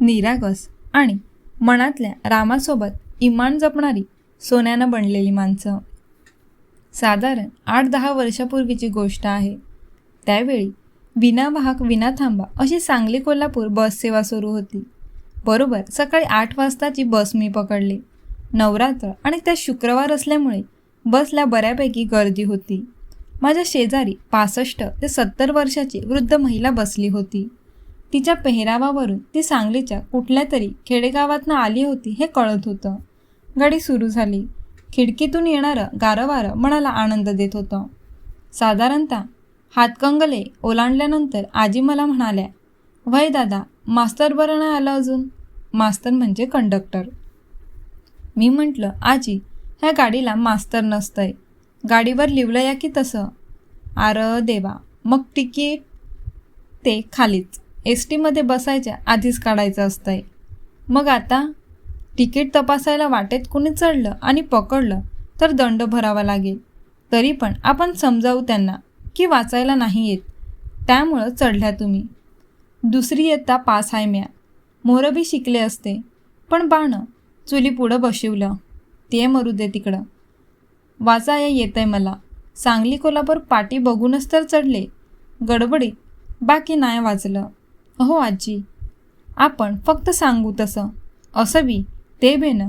निरागस आणि मनातल्या रामासोबत इमान जपणारी सोन्यानं बनलेली माणसं. साधारण आठ दहा वर्षापूर्वीची गोष्ट आहे. त्यावेळी विना वाहक विना थांबा अशी सांगली कोल्हापूर बस सेवा सुरू होती. बरोबर सकाळी आठ वाजताची बस मी पकडली. नवरात्र आणि त्या शुक्रवार असल्यामुळे बसला बऱ्यापैकी गर्दी होती. माझ्या शेजारी पासष्ट ते सत्तर वर्षाची वृद्ध महिला बसली होती. तिच्या पेहरावावरून ती सांगलीच्या कुठल्या तरी खेडेगावातनं आली होती हे कळत होतं. गाडी सुरू झाली. खिडकीतून येणारं गारवारं मनाला आनंद देत होतं. साधारणतः हातकंगले ओलांडल्यानंतर आजी मला म्हणाल्या वय दादा मास्तर बरं नाही आलं अजून? मास्तर म्हणजे कंडक्टर. मी म्हटलं आजी ह्या गाडीला मास्तर नसतंय. गाडीवर लिवलं या की तसं? आर देवा मग तिकीट ते खालीच. एस टीमध्ये बसायच्या आधीच काढायचं असतंय. मग आता तिकीट तपासायला वाटेत कुणी चढलं आणि पकडलं तर दंड भरावा लागेल. तरी पण आपण समजावू त्यांना की वाचायला नाही येत. त्यामुळं चढल्या तुम्ही. दुसरी इयत्ता पास आहे म्या. मोरबी शिकले असते. पण बाणं चुली पुढं बशिवलं. ते मरू दे तिकडं. वाचाया आहे मला. सांगली कोल्हापूर पाटी बघूनच तर चढले. गडबडीत बाकी नाही वाचलं. हो आजी आपण फक्त सांगू तसं. असं बी ते बेनं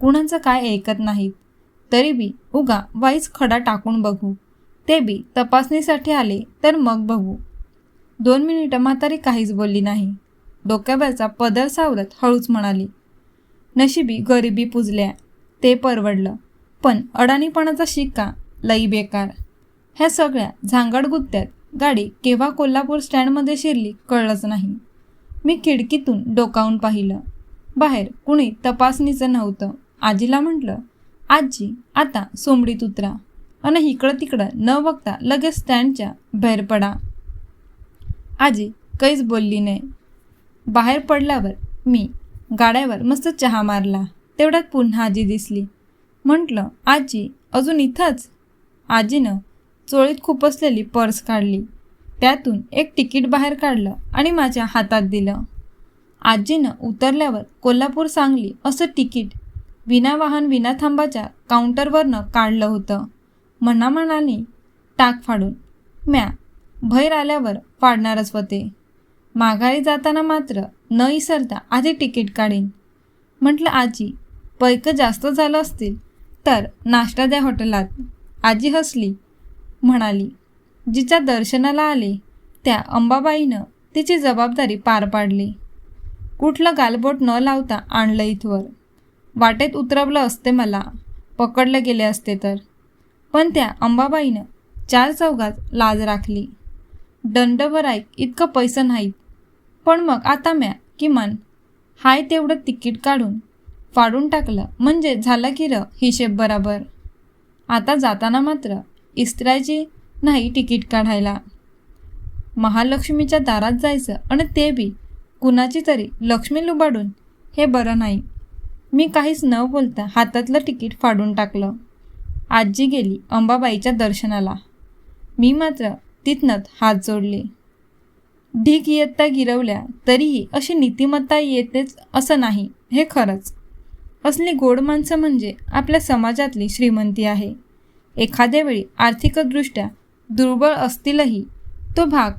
कुणाचं काय ऐकत नाहीत. तरी बी उगा वाईच खडा टाकून बघू. ते बी तपासणीसाठी आले तर मग बघू. दोन मिनिटं म्हातारी काहीच बोलली नाही. डोक्यावरचा पदर सावरत हळूच म्हणाली नशिबी गरिबी पुजल्या. ते परवडलं. पण अडाणीपणाचा शिक्का लई बेकार. ह्या सगळ्या झांगड गुत्त्यात गाडी केव्हा कोल्हापूर स्टँडमध्ये शिरली कळलंच नाही. मी खिडकीतून डोकावून पाहिलं. बाहेर कुणी तपासणीचं नव्हतं. आजीला म्हटलं आजी आता सोमडीत उतरा. आणि इकडं तिकडं न बघता लगेच स्टँडच्या बाहेर पडा. आजी काहीच बोलली नाही. बाहेर पडल्यावर मी गाड्यावर मस्त चहा मारला. तेवढ्यात पुन्हा आजी दिसली. म्हटलं आजी अजून इथंच? आजीनं चोळीत खुपसलेली पर्स काढली. त्यातून एक तिकीट बाहेर काढलं आणि माझ्या हातात दिलं. आजीनं उतरल्यावर कोल्हापूर सांगली असं तिकीट विना वाहन विना थांबाच्या काउंटरवरनं काढलं होतं. म्हणा म्हणाली टाक फाडून म्या भैर आल्यावर फाडणारच होते. माघारी जाताना मात्र न इसरता आधी तिकीट काढीन. म्हटलं आजी पैकं जास्त झालं असतील तर नाश्ता द्या हॉटेलात. आजी हसली. म्हणाली. जिच्या दर्शनाला आले त्या अंबाबाईनं तिची जबाबदारी पार पाडली. कुठलं गालबोट न लावता आणलं इथवर. वाटेत उतरवलं असते मला पकडले गेले असते तर. पण त्या अंबाबाईनं चार चौघात लाज राखली. दंडभर ऐक इतकं पैसं नाहीत. पण मग आता म्या किमान हाय तेवढं तिकीट काढून फाडून टाकलं म्हणजे झालं की र हिशेब बराबर. आता जाताना मात्र इस्त्रायची नाही तिकीट काढायला. महालक्ष्मीच्या दारात जायचं आणि ते बी कुणाची तरी लक्ष्मी लुबाडून. हे बरं नाही. मी काहीच न बोलता हातातलं तिकीट फाडून टाकलं. आजी गेली अंबाबाईच्या दर्शनाला. मी मात्र तिथनंच हात जोडले. ढीक इयत्ता गिरवल्या तरीही अशी नीतिमत्ता येतेच असं नाही हे खरंच. असली गोड माणसं म्हणजे आपल्या समाजातली श्रीमंती आहे. एखाद्या वेळी आर्थिकदृष्ट्या दुर्बळ असतीलही तो भाग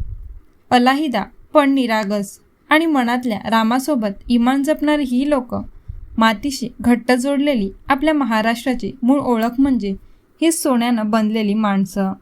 अलाहिदा पण निरागस आणि मनातल्या रामासोबत इमान जपणारी ही लोक मातीशी घट्ट जोडलेली आपल्या महाराष्ट्राची मूळ ओळख म्हणजे ही सोन्यानं बनलेली माणसं.